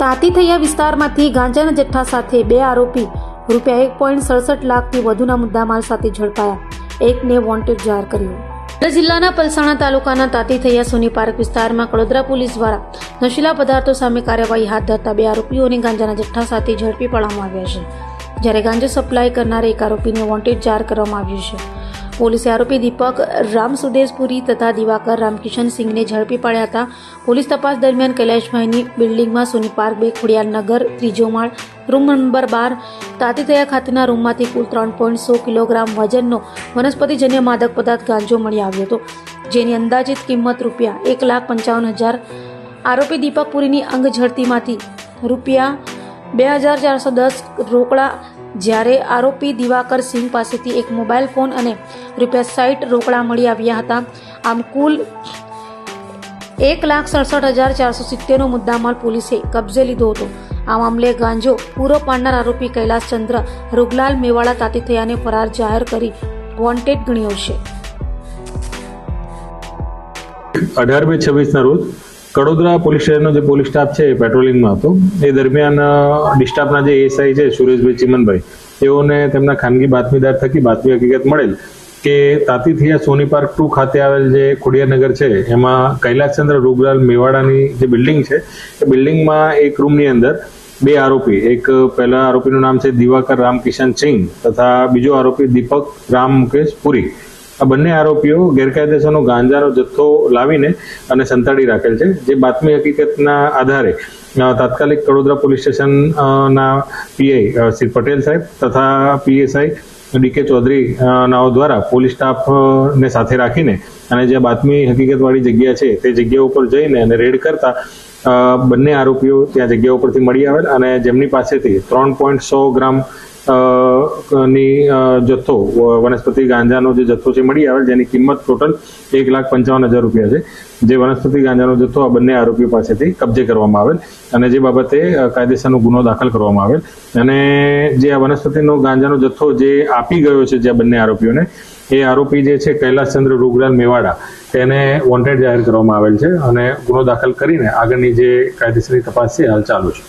તાતી થયા વિસ્તારમાંથી ગાંજાના જથ્થા સાથે બે આરોપી રૂપિયા એક પોઈન્ટ સડસઠ લાખથી વધુના મુદ્દામાલ સાથે ઝડપાયા. એકને વોન્ટેડ જાહેર કર્યો. જિલ્લાના પલસાણા તાલુકાના તાતી થયા સોની પાર્ક વિસ્તારમાં કડોદરા પોલીસ દ્વારા નશીલા પદાર્થો સામે કાર્યવાહી હાથ ધરતા બે આરોપીઓને ગાંજાના જથ્થા સાથે ઝડપી પાડવામાં આવ્યા છે. જ્યારે ગાંજો સપ્લાય કરનાર એક આરોપીને વોન્ટેડ જાહેર કરવામાં આવ્યું છે. પોલીસે આરોપી દીપક રામ સુદેશપુરી તથા દિવાકર રામકિશન સિંહને ઝડપી પાડ્યા હતા. પોલીસ તપાસ દરમિયાન કૈલાશભાઈની બિલ્ડિંગમાં સોની પાર્ક બે, ખોડિયાર નગર, ત્રીજો માળ, રૂમ નંબર બાર, તાતીતયા ખાતેના રૂમમાંથી કુલ ત્રણ પોઈન્ટ સો કિલોગ્રામ વજનનો વનસ્પતિજન્ય માદક પદાર્થ ગાંજો મળી આવ્યો હતો, જેની અંદાજિત કિંમત રૂપિયા એક લાખ પંચાવન હજાર આરોપી દીપક પુરીની અંગ ઝડતીમાંથી રૂપિયા બે હજાર ચારસો દસ રોકડા જ્યારે આરોપી દિવાકર સિંહ પાસેથી એક મોબાઈલ ફોન અને રૂપિયા સાઠ રોકડા મળી આવ્યા હતા. આમ કુલ એક લાખ સડસઠ હજાર ચારસો સિત્તેરનો મુદ્દામાલ પોલીસે કબજે લીધો હતો. આ મામલે ગાંજો, પૂરો પાડનાર આરોપી કૈલાસચંદ્ર રૂગલાલ મેવાડા તાતી થયાને ફરાર જાહેર કરી વોન્ટેડ ગણ્યો છે. અઢારમી છવ્વીસના રોજ કડોદરા પોલીસ સ્ટેશનનો જે પોલીસ સ્ટાફ છે પેટ્રોલિંગમાં હતો. એ દરમિયાન ડિસ્ટાફના જે એસઆઈ છે, સુરેશભાઈ ચિમનભાઈ, તેઓને તેમના ખાનગી બાતમીદાર થકી બાતમી હકીકત મળેલ કે તાતીથિયા સોની પાર્ક ટુ ખાતે આવેલ જે ખોડિયાનગર છે, એમાં કૈલાસચંદ્ર રૂગલાલ મેવાડાની જે બિલ્ડિંગ છે, એ બિલ્ડિંગમાં એક રૂમની અંદર બે આરોપી, એક પહેલા આરોપીનું નામ છે દિવાકર રામકિશન સિંહ તથા બીજો આરોપી દીપક રામ મુકેશ પુરી. આ બંને આરોપીઓ ગેરકાયદેસરનો ગાંજાનો જથ્થો લાવીને અને સંતાડી રાખેલ છે. જે બાતમી હકીકતના આધારે તાત્કાલિક કડોદરા પોલીસ સ્ટેશન ના પીઆઈ શ્રી પટેલ સાહેબ તથા પીએસઆઈ ડીકે ચૌધરી નાઓ દ્વારા પોલીસ સ્ટાફ ને સાથે રાખીને અને જે બાતમી હકીકતવાળી જગ્યા છે તે જગ્યા ઉપર જઈને અને રેડ કરતા બંને આરોપીઓ ત્યાં જગ્યા ઉપરથી મળી આવેલ અને જેમની પાસેથી ત્રણ પોઈન્ટ સો ગ્રામ ની જથ્થો વનસ્પતિ ગાંજાનો જે જથ્થો છે મળી આવેલ, જેની કિંમત ટોટલ એક લાખ પંચાવન હજાર રૂપિયા છે. જે વનસ્પતિ ગાંજાનો જથ્થો આ બંને આરોપીઓ પાસેથી કબજે કરવામાં આવેલ અને જે બાબતે કાયદેસરનો ગુનો દાખલ કરવામાં આવેલ. અને જે આ વનસ્પતિનો ગાંજાનો જથ્થો જે આપી ગયો છે જે બંને આરોપીઓને, એ આરોપી જે છે કૈલાસચંદ્ર રૂગલાલ મેવાડા, તેને વોન્ટેડ જાહેર કરવામાં આવેલ છે અને ગુનો દાખલ કરીને આગળની જે કાયદેસરની તપાસ છે હાલ ચાલુ છે.